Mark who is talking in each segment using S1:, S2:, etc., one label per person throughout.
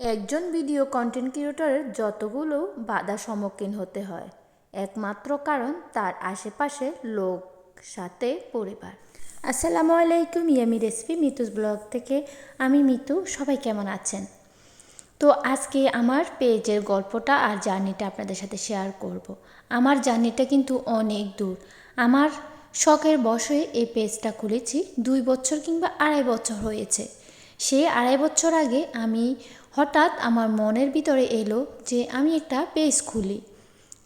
S1: একজন video content ক্রিয়েটরের যতগুলো বাধা সম্মুখীন হতে হয়, একমাত্র কারণ তার আশেপাশে লোক, সাথে পরিবার। আসসালামু আলাইকুম ইয়ামি রেসিপি মিতুস ব্লগ থেকে। আমি মিতু, সবাই কেমন আছেন? তো আজকে আমার পেজের গল্পটা আর জার্নিটা আপনাদের সাথে শেয়ার করব। আমার জার্নিটা কিন্তু অনেক দূর। আমার শখের বসে এই পেজটা খুলেছি দুই বছর কিংবা আড়াই বছর হয়েছে। সেই আড়াই বছর আগে আমি হঠাৎ আমার মনের ভিতরে এলো যে আমি একটা পেজ খুলি।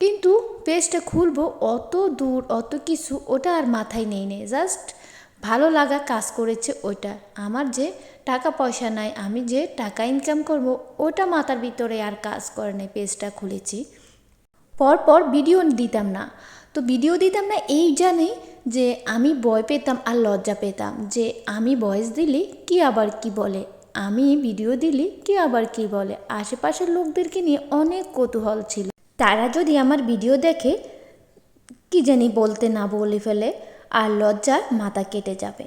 S1: কিন্তু পেজটা খুলবো অত দূর অত কিছু ওটা আর মাথায় নেই নেই জাস্ট ভালো লাগা কাজ করেছে ওইটা। আমার যে টাকা পয়সা নাই, আমি যে টাকা ইনকাম করব, ওটা মাথার ভিতরে আর কাজ করে নাই পেজটা খুলেছি। পরপর ভিডিও দিতাম না। তো ভিডিও দিতাম না এই জানেই যে আমি ভয় পেতাম আর লজ্জা পেতাম। যে আমি ভয়েস দিলে কি আবার কি বলে? আমি ভিডিও দিলে, কে আবার কি বলে? আশেপাশের লোকদেরকে নিয়ে অনেক কৌতূহল ছিল। তারা যদি আমার ভিডিও দেখে, কি জানি বলতে না বলে ফেলে, আর লজ্জায় মাথা কেটে যাবে।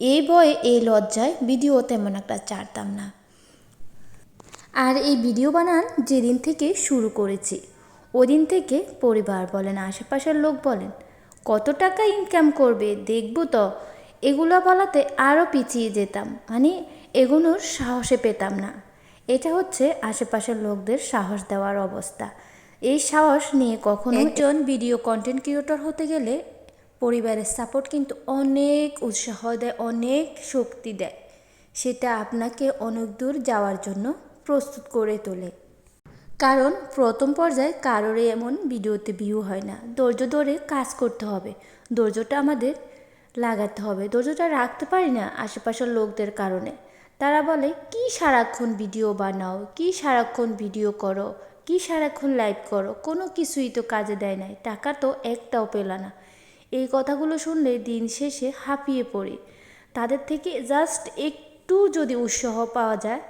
S1: এই ভয়ে এই লজ্জায় ভিডিও তেমন একটা ছাড়তাম না। আর এই ভিডিও বানান যেদিন থেকে শুরু করেছি, ওদিন থেকে পরিবার বলেন, আশেপাশের লোক বলেন, কত টাকা ইনকাম করবে, দেখব তো। এগুলো বলাতে আরও পিছিয়ে যেতাম। মানে এগুলোর সাহসে পেতাম না। এটা হচ্ছে আশেপাশের লোকদের সাহস দেওয়ার অবস্থা। এই সাহস নিয়ে কখনো একজন ভিডিও কন্টেন্ট ক্রিয়েটর হতে গেলে পরিবারের সাপোর্ট কিন্তু অনেক উৎসাহ দেয়, অনেক শক্তি দেয়। সেটা আপনাকে অনেক দূর যাওয়ার জন্য প্রস্তুত করে তোলে। কারণ প্রথম পর্যায়ে কারোরই এমন ভিডিওতে ভিউ হয় না। ধৈর্য ধরে কাজ করতে হবে। ধৈর্যটা আমাদের লাগাতে হবে। ধৈর্যটা রাখতে পারি না আশেপাশের লোকদের কারণে। তারা বলে, কি সারাক্ষণ ভিডিও বানাও? কি সারাক্ষণ ভিডিও করো? কি সারাক্ষণ লাইভ করো? কোনো কিছুই তো কাজে দেয় নাই। টাকা তো একটাও পেলা না। এই কথাগুলো শুনলে দিন শেষে হাঁপিয়ে পড়ি। তাদের থেকে জাস্ট একটু যদি উৎসাহ পাওয়া যায়,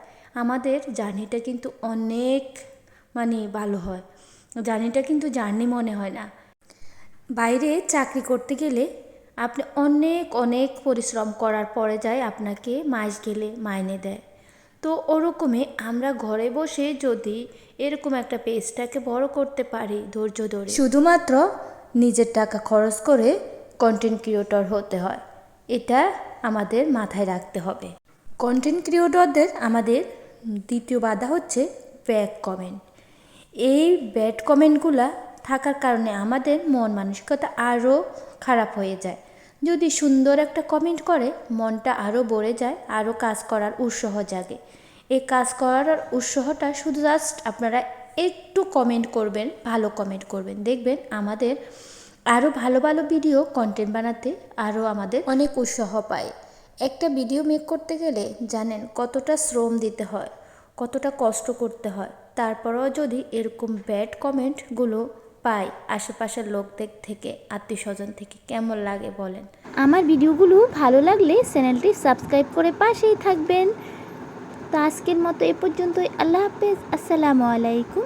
S1: আমাদের জার্নিটা কিন্তু অনেক মানে ভালো হয়। জার্নিটা কিন্তু জার্নি মনে হয় না। বাইরে চাকরি করতে গেলে আপনি অনেক অনেক পরিশ্রম করার পরে যায় আপনাকে মাস গেলে মাইনে দেয়। তো ওরকমই আমরা ঘরে বসে যদি এরকম একটা পেজটাকে বড় করতে পারি ধৈর্য ধরে, শুধুমাত্র নিজের টাকা খরচ করে কন্টেন্ট ক্রিয়েটর হতে হয়। এটা আমাদের মাথায় রাখতে হবে। কন্টেন্ট ক্রিয়েটরদের আমাদের দ্বিতীয় বাধা হচ্ছে ব্যাক কমেন্ট এই ব্যাড কমেন্টগুলা থাকার কারণে আমাদের মন মানসিকতা আরও খারাপ হয়ে যায়। যদি সুন্দর একটা কমেন্ট করে, মনটা আরও ভরে যায় আরও কাজ করার উৎসাহ জাগে। এই কাজ করার উৎসাহটা শুধু জাস্ট আপনারা একটু কমেন্ট করবেন, ভালো কমেন্ট করবেন। দেখবেন আমাদের আরও ভালো ভালো ভিডিও কন্টেন্ট বানাতে আরও আমাদের অনেক উৎসাহ পায়। একটা ভিডিও মেক করতে গেলে জানেন কতটা শ্রম দিতে হয়, কতটা কষ্ট করতে হয়। তারপরেও যদি এরকম ব্যাড কমেন্টগুলো পাই আশেপাশের লোকদের থেকে আত্মীয় স্বজন থেকে কেমন লাগে বলেন?
S2: আমার ভিডিওগুলো ভালো লাগলে চ্যানেলটি সাবস্ক্রাইব করে পাশেই থাকবেন। তো আজকের মতো এ পর্যন্তই। আল্লাহ হাফেজ। আসসালামু আলাইকুম।